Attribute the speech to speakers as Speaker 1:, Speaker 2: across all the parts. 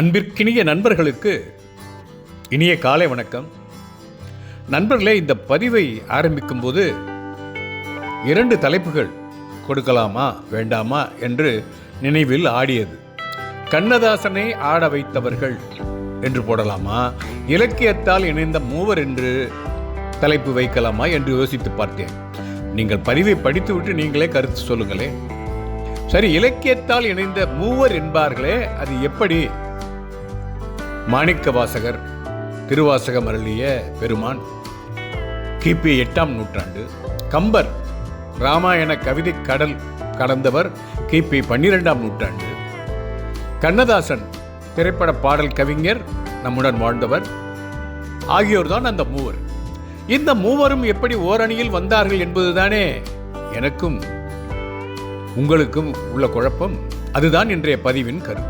Speaker 1: அன்பிற்கினிய நண்பர்களுக்கு இனிய காலை வணக்கம். நண்பர்களே இந்த பதிவை ஆரம்பிக்கும் போது இரண்டு தலைப்புகள் கொடுக்கலாமா வேண்டாமா என்று நினைவில் ஆடியது. கண்ணதாசனை ஆட வைத்தவர்கள் என்று போடலாமா இலக்கியத்தால் இணைந்த மூவர் என்று தலைப்பு வைக்கலாமா என்று யோசித்து பார்த்தேன். நீங்கள் பதிவை படித்துவிட்டு நீங்களே கருத்து சொல்லுங்களேன். சரி இலக்கியத்தால் இணைந்த மூவர் என்பார்களே அது எப்படி மாணிக்க வாசகர் திருவாசகம் அருளிய பெருமான். கிபி எட்டாம் நூற்றாண்டு. கம்பர் ராமாயண கவிதை கடல் கடந்தவர் கிபி பன்னிரெண்டாம் நூற்றாண்டு. கண்ணதாசன் திரைப்பட பாடல் கவிஞர் நம்முடன் வாழ்ந்தவர். ஆகியோர்தான் அந்த மூவர். இந்த மூவரும் எப்படி ஓரணியில் வந்தார்கள் என்பதுதானே எனக்கும் உங்களுக்கும் உள்ள குழப்பம். அதுதான் இன்றைய பதிவின் கரு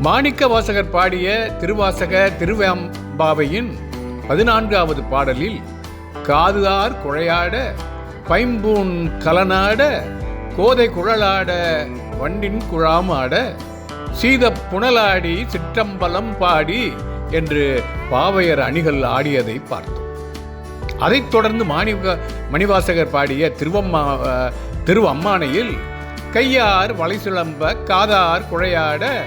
Speaker 1: மாணிக்க வாசகர் பாடிய திருவாசக திருவாம்பாவையின் பதினான்காவது பாடலில் காதுதார் குழையாட பைம்பூன் கலனாட கோதை குழலாட வண்டின் குழாமாட சீத புனலாடி சிற்றம்பலம் பாடி என்று பாவையர் அணிகள் ஆடியதை பார்த்தோம். அதைத் தொடர்ந்து மாணிக மணிவாசகர் பாடிய திருவம்மா திருவம்மானையில் கையார் வளைசுழம்ப காதார் குழையாட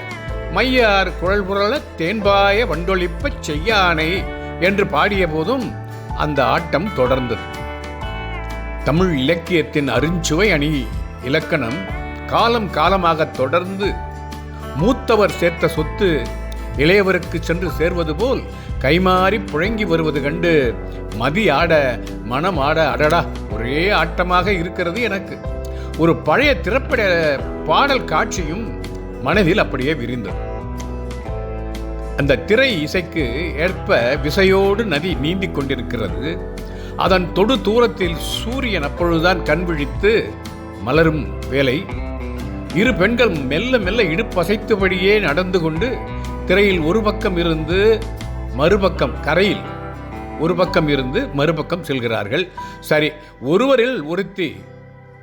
Speaker 1: மையார் குழல் புரள தேன்பாய வண்டொழிப்பச் செய்யானை என்று பாடிய போதும் அந்த ஆட்டம் தொடர்ந்தது. தமிழ் இலக்கியத்தின் அருஞ்சுவை அணி இலக்கணம் காலம் காலமாக தொடர்ந்து மூத்தவர் சேர்த்த சொத்து இளையவருக்கு சென்று சேர்வது போல் கைமாறி புழங்கி வருவது கண்டு மதி ஆட மனம் ஆட அடடா ஒரே ஆட்டமாக இருக்கிறது எனக்கு. ஒரு பழைய திரைப்பட பாடல் காட்சியும் மனதில் அப்படியே விரிந்தது. அந்த திரை இசைக்கு ஏற்ப விசையோடு நதி நீந்திக் கொண்டிருக்கிறது. அதன் தொடு தூரத்தில் சூரியன் அப்பொழுதுதான் கண் விழித்து மலரும் வேலை. இரு பெண்கள் மெல்ல மெல்ல இடுப்பசைத்தபடியே நடந்து கொண்டு திரையில் ஒரு பக்கம் இருந்து மறுபக்கம் கரையில் ஒரு பக்கம் இருந்து மறுபக்கம் செல்கிறார்கள். சரி ஒருவரில் ஒருத்தி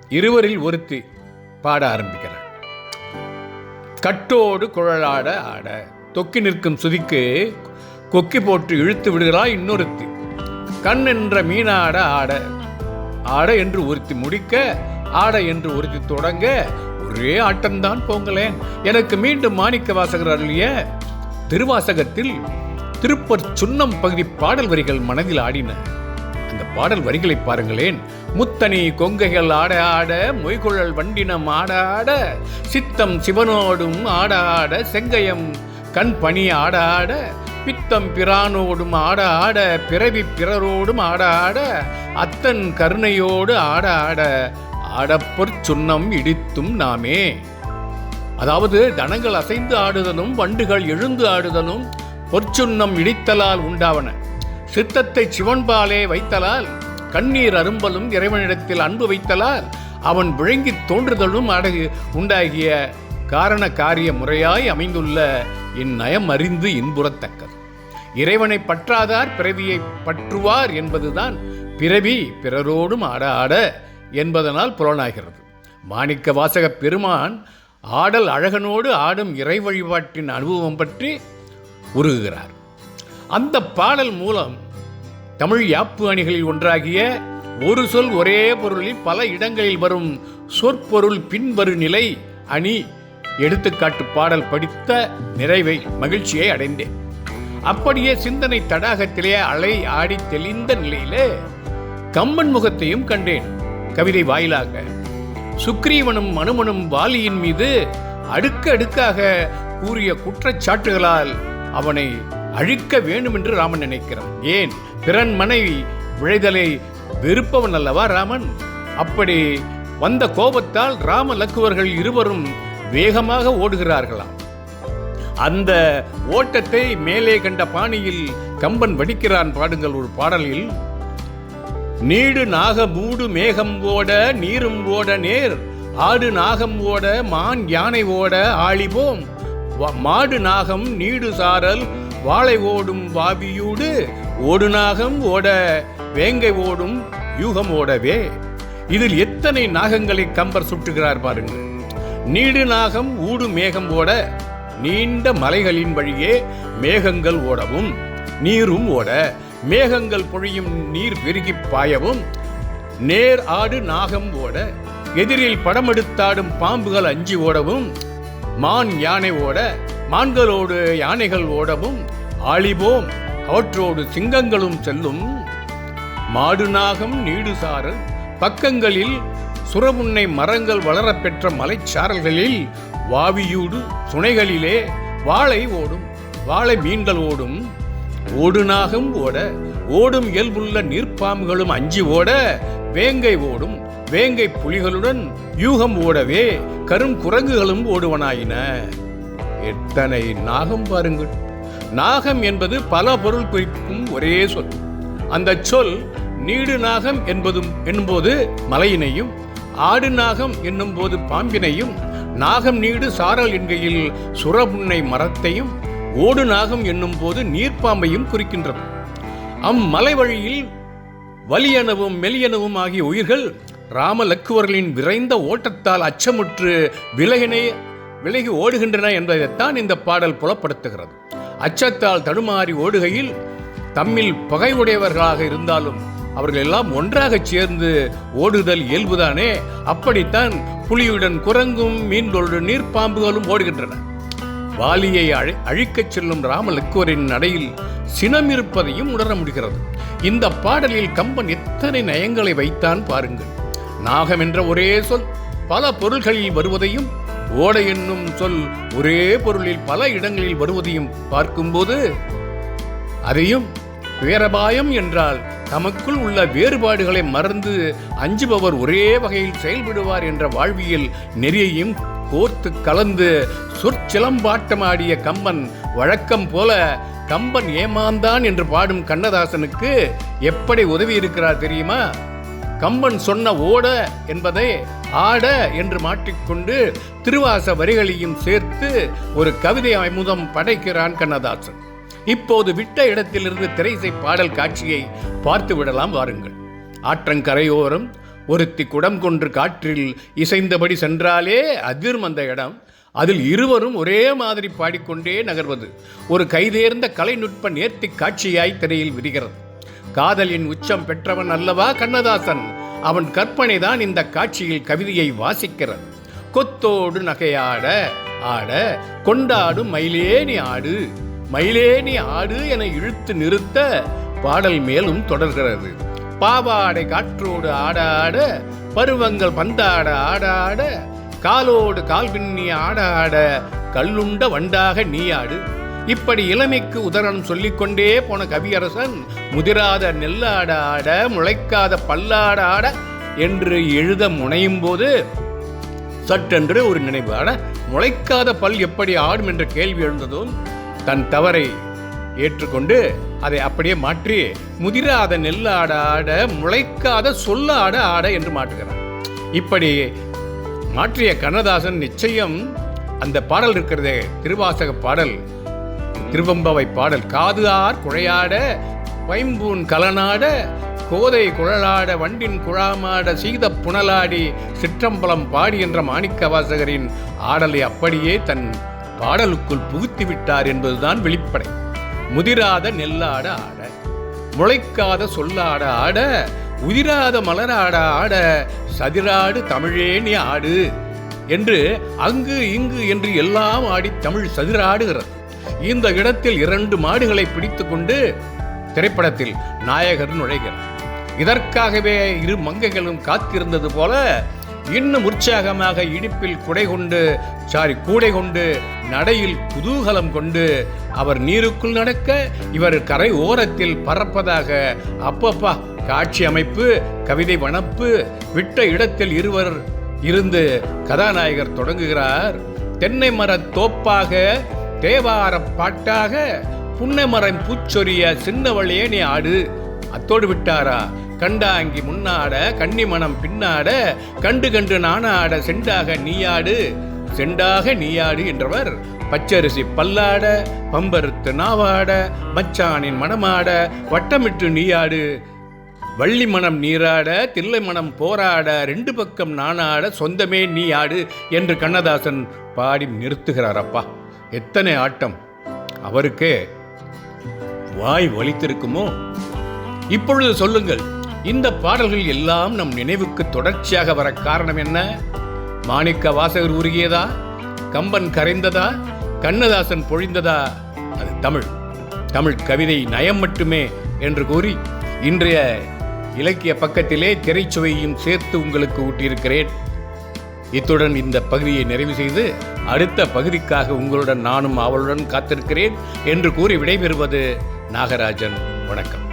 Speaker 1: இருவரில் ஒருத்தி பாட ஆரம்பிக்கிறார். கட்டோடு குழலாட ஆட. தொக்கி நிற்கும் சுதிக்கு கொக்கி போட்டு இழுத்து விடுகிறாய் இன்னொருத்தி. கண் என்ற மீனாட ஆட. ஆட என்று ஒருத்தி முடிக்க ஆட என்று ஒருத்தி தொடங்க ஒரே ஆட்டம்தான் போங்களேன். எனக்கு மீண்டும் மாணிக்க வாசகர் அருளிய திருவாசகத்தில் திருப்பர் சுன்னம் பகுதி பாடல் வரிகள் மனதில் ஆடின. அந்த பாடல் வரிகளை பாருங்களேன். முத்தனி கொங்கைகள் ஆட ஆட மொய்குழல் வண்டினம் ஆட ஆட சித்தம் சிவனோடும் ஆட ஆட செங்கயம் கண் பணி ஆட ஆட பித்தம் பிரானோடும் ஆட ஆட பிறவி பிறரோடும் ஆட ஆட அத்தன் கருணையோடு ஆட ஆட ஆடப்பொற் சுண்ணம் இடித்தும் நாமே. அதாவது தனங்கள் அசைந்து ஆடுதலும் வண்டுகள் எழுந்து ஆடுதலும் பொற்சுன்னம் இடித்தலால் உண்டாவன. சித்தத்தை சிவன்பாலே வைத்தலால் கண்ணீர் அரும்பலும் இறைவனிடத்தில் அன்பு வைத்தலால் அவன் விழுங்கி தோன்றுதலும் அடகு உண்டாகிய காரண காரிய முறையாய் அமைந்துள்ள இந்நயம் அறிந்து இன்புறத்தக்கது. இறைவனை பற்றாதார் பிறவியை பற்றுவார் என்பதுதான் பிறவி பிறரோடும் ஆட ஆட என்பதனால் புலனாகிறது. மாணிக்க வாசக பெருமான் ஆடல் அழகனோடு ஆடும் இறை வழிபாட்டின் அனுபவம் பற்றி உருகுகிறார். அந்த பாடல் மூலம் தமிழ் யாப்பு அணிகளில் ஒன்றாகிய ஒரு சொல் ஒரே பொருளில் பல இடங்களில் வரும் சொற்பொருள் பின்வரு நிலை அணி எடுத்துக்காட்டு பாடல் படித்த நிறைவை மகிழ்ச்சியை அடைந்தேன். அப்படியே சிந்தனை தடாகத்திலே அலை ஆடி தெளிந்த நிலையிலே கம்பன் முகத்தையும் கண்டேன் கவிதை வாயிலாக. சுக்ரீவனும் மனுமனும் வாலியின் மீது அடுக்கு அடுக்காக கூறிய குற்றச்சாட்டுகளால் அவனை அழிக்க வேண்டும் என்று ராமன் நினைக்கிறான். ஏன்? பிறன் மனைவி விழைதலை வெறுப்பவன் அல்லவா ராமன்? அப்படி வந்த கோபத்தால் ராம லக்குவர்கள் இருவரும் வேகமாக ஓடுகிறார்களாம். அந்த ஓட்டத்தை மேலே கண்ட பாணியில் கம்பன் வடிக்கிறான். பாடுங்கள் ஒரு பாடலில். நீடு நாக மூடு மேகம் ஓட நீரும் ஓட நேர் ஆடு நாகம் ஓட மான் யானை ஓட ஆழிவோம் மாடு நாகம் நீடு சாரல் வாழை ஓடும் வாபியூடு ஓடு நாகம் ஓட வேங்கை ஓடும் யூகம் ஓடவே. இதில் எத்தனை நாகங்களை கம்பர் சுட்டுகிறார் பாருங்கள். நீடு நாகம் ஊடு மேகம் ஓட நீண்ட மலைகளின் வழியே மேகங்கள் ஓடவும் நீரும் ஓட மேகங்கள் பொழியும் நீர் பெருகிப் பாயவும் நேர் ஆடு நாகம் ஓட எதிரில் படமெடுத்தாடும் பாம்புகள் அஞ்சி ஓடவும் மான் யானை ஓட மான்களோடு யானைகள் ஓடவும் ஆளிபோம் அவற்றோடு சிங்கங்களும் செல்லும். மாடு நாகம் நீடுசாரல் பக்கங்களில் சுரமுன்னை மரங்கள் வளரப்பெற்ற மலைச்சாரல்களில் வாவியூடு சுனைகளிலே வாழை ஓடும் வாழை மீன்கள் ஓடும். ஓடுநாகம் ஓட ஓடும் இயல்புள்ள நீர்ப்பாம்புகளும் அஞ்சி ஓட வேங்கை ஓடும். வேங்கை புலிகளுடன் யூகம் ஓடவே கரும் குரங்குகளும் ஓடுவனாயின. எத்தனை நாகம் பாருங்கள். நாகம் என்பது பல பொருள் குறிக்கும் ஒரே சொல். அந்த சொல் நீடு நாகம் என்பதும் என்னும்போது மலையினையும் ஆடு நாகம் என்னும்போது பாம்பினையும் நாகம் நீடு சாரல் என்கையில் சுரபுன்னை மரத்தையும் ஓடு நாகம் என்னும்போது நீர்ப்பாம்பையும் குறிக்கின்றது அம்மலை வழியில் வலியனவும் மெலியனவும் ஆகிய உயிர்கள் ராம லக்குவர்களின் விரைந்த ஓட்டத்தால் அச்சமுற்று விலகினை விலகி ஓடுகின்றன என்பதைத்தான் இந்த பாடல் புலப்படுத்துகிறது. அச்சத்தால் தடுமாறி ஓடுகையில் தம்மில் பகை உடையவர்களாக இருந்தாலும் அவர்கள் எல்லாம் ஒன்றாகச் சேர்ந்து ஓடுதல் இயல்புதானே? அப்படித்தான் புலியுடன் குரங்கும் மீன்களோடு நீர்ப்பாம்புகளும் ஓடுகின்றன. வாலியை அழி அழிக்கச் செல்லும் ராமலக்குவரின் நடையில் சினம் இருப்பதையும் உணர முடிகிறது. இந்த பாடலில் கம்பன் எத்தனை நயங்களை வைத்தான் பாருங்கள். நாகம் என்ற ஒரே சொல் பல பொருள்களில் வருவதையும் ஓடை என்னும் சொல் ஒரே பொருளில் பல இடங்களில் வருவதையும் பார்க்கும்போது அதையும் வீரபாயம் என்றால் தமக்குள் உள்ள வேறுபாடுகளை மறந்து அஞ்சுபவர் ஒரே வகையில் செயல்படுவார் என்ற வாழ்வியல் நெறியையும் கோர்த்து கலந்து சொற்சிலம்பாட்டமாடிய கம்பன் வழக்கம் போல கம்பன் ஏமாந்தான் என்று பாடும் கண்ணதாசனுக்கு எப்படி உதவி இருக்கிறார் தெரியுமா? கம்பன் சொன்ன ஓட என்பதை ஆட என்று மாற்றிக்கொண்டு திருவாச வரிகளையும் சேர்த்து ஒரு கவிதை அமுதம் படைக்கிறான் கண்ணதாசன். இப்போது விட்ட இடத்திலிருந்து திரைசை பாடல் காட்சியை பார்த்து விடலாம் வாருங்கள். ஆற்றங்கரையோரம் ஒருத்தி குடம் கொன்று காற்றில் இசைந்தபடி சென்றாலே அதிரும் அந்த இடம். அதில் இருவரும் ஒரே மாதிரி பாடிக்கொண்டே நகர்வது ஒரு கைதேர்ந்த கலைநுட்ப நேர்த்தி காட்சியாய் திரையில் விரிகிறது. காதலின் உச்சம் பெற்றவன் அல்லவா கண்ணதாசன்? அவன் கற்பனைதான் இந்த காட்சியில் கவிதையை வாசிக்கிறது. கொத்தோடு நகையாட ஆட கொண்டாடும் மயிலேனி ஆடு மயிலேனி ஆடு என இழுத்து நிறுத்த பாடல் மேலும் தொடர்கிறது. பாவாடை காற்றோடு ஆட ஆட பருவங்கள் பந்தாட ஆட ஆட காலோடு கால் பின்னி ஆட ஆட கல்லுண்ட வண்டாக நீ ஆடு. இப்படி இளமைக்கு உதாரணம் சொல்லிக்கொண்டே போன கவியரசன் முதிராத நெல்லாட ஆட முளைக்காத பல்லாட ஆட என்று எழுத முனையும் போது சட்டென்று ஒரு நினைவு ஆட முளைக்காத பல் எப்படி ஆடும்? என்ற கேள்வி எழுந்ததும் தன் தவறை ஏற்றுக்கொண்டு அதை அப்படியே மாற்றி முதிராத நெல்லாட ஆட முளைக்காத சொல்ல ஆட ஆட என்று மாற்றுகிறார் இப்படி மாற்றிய கண்ணதாசன் நிச்சயம் அந்த பாடல் இருக்கிறதே திருவாசக பாடல். திருவம்பவை பாடல் காது ஆர் குழையாட பைம்பூன் கலனாட கோதை குழலாட வண்டின் குழாமாட சீத புனலாடி சிற்றம்பலம் பாடி என்ற மாணிக்க வாசகரின் ஆடலை அப்படியே தன் பாடலுக்குள் புகுத்தி விட்டார் என்பதுதான் வெளிப்படை. முதிராத நெல்லாட ஆட முளைக்காத சொல்லாட ஆட உதிராத மலராட ஆட சதிராடு தமிழே நீ ஆடு என்று அங்கு இங்கு என்று எல்லாம் ஆடி தமிழ் சதிராடுகிறது. இந்த இடத்தில் இரண்டு மாடுகளை பிடித்துக்கொண்டு திரைப்படத்தில் நாயகர் நுழைகிறார். இதற்காகவே இரு மங்கைகளும் காத்திருந்தது போல இன்னும் உற்சாகமாக இடுப்பில் குடை கொண்டு சாரி கூடை கொண்டு நடையில் குதூகலம் கொண்டு அவர் நீருக்குள் நடக்க இவர் கரை ஓரத்தில் பறப்பதாக அப்பப்பா காட்சி அமைப்பு கவிதை வனப்பு விட்ட இடத்தில் இருவர் இருந்து கதாநாயகர் தொடங்குகிறார். தென்னை மர தோப்பாக தேவார பாட்டாக புன்னமரம் பூச்சொரிய சின்னவளையே நீ ஆடு. அத்தோடு விட்டாரா? கண்டாங்கி முன்னாட கன்னிமணம் பின்னாட கண்டு கண்டு நானாட செண்டாக நீயாடு செண்டாக நீயாடு என்றவர் பச்சரிசி பல்லாட பம்பருத்து நாவாட மச்சானின் மணமாட வட்டமிட்டு நீயாடு வள்ளி மனம் நீராட தில்லை மனம் போராட ரெண்டு பக்கம் நானாட சொந்தமே நீ ஆடு என்று கண்ணதாசன் பாடி நிறுத்துகிறார் அப்பா. எத்தனை ஆட்டம் அவருக்கே வாய் வலித்திருக்குமோ? இப்பொழுது சொல்லுங்கள் இந்த பாடல்கள் எல்லாம் நம் நினைவுக்கு தொடர்ச்சியாக வர காரணம் என்ன? மாணிக்க வாசகர் உருகியதா? கம்பன் கரைந்ததா? கண்ணதாசன் பொழிந்ததா? அது தமிழ். தமிழ் கவிதை நயம் மட்டுமே என்று கூறி இன்றைய இலக்கிய பக்கத்திலே திரைச்சுவையும் சேர்த்து உங்களுக்கு ஊட்டியிருக்கிறேன். இத்துடன் இந்த பகுதியை நிறைவு செய்து அடுத்த பகுதிக்காக உங்களுடன் நானும் அவளுடன் காத்திருக்கிறேன் என்று கூறி விடைபெறுவது நாகராஜன். வணக்கம்.